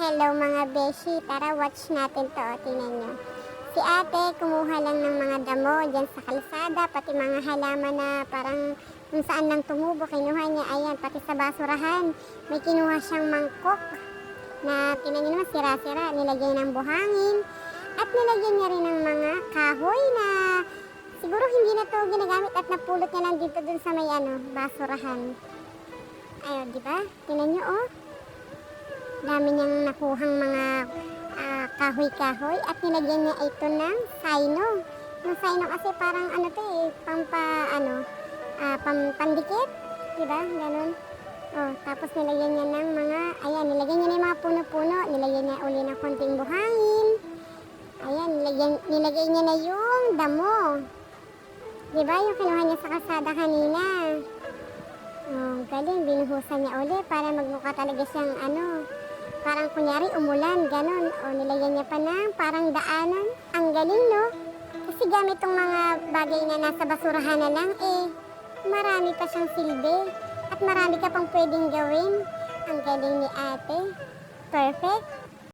Hello mga beshi, tara watch natin to, tingnan nyo. Si ate, kumuha lang ng mga damo dyan sa kalsada, pati mga halaman na parang kung saan lang tumubo, kinuha niya, ayan, pati sa basurahan. May kinuha siyang mangkok na tingnan nyo naman, sira-sira, nilagyan ng buhangin. At nilagyan niya rin ng mga kahoy na siguro hindi na to ginagamit at napulot niya lang dito dun sa may ano, basurahan. Ayun, di ba? Tingnan nyo, oh dami niyang nakuhang mga ah, kahoy-kahoy at nilagyan niya ito ng sino. Yung sino kasi parang ano to eh, pampa ano, ah, pam, pandikit, di ba? Ganun. Oh, tapos nilagyan niya ng mga, ayan, nilagyan niya ng mga puno-puno, nilagyan niya uli ng konting buhangin. Ayan, nilagyan, nilagay niya na yung damo. Di ba? Yung kinuha niya sa kalsada kanina. Oh, galing, binuhusan niya uli para magmukha talaga siyang ano, parang kunyari umulan, ganun. O nilagyan niya pa ng parang daanan. Ang galing, no? Kasi gamit tong mga bagay na nasa basurahan na lang, eh, marami pa siyang silbi. At marami ka pang pwedeng gawin. Ang galing ni ate. Perfect.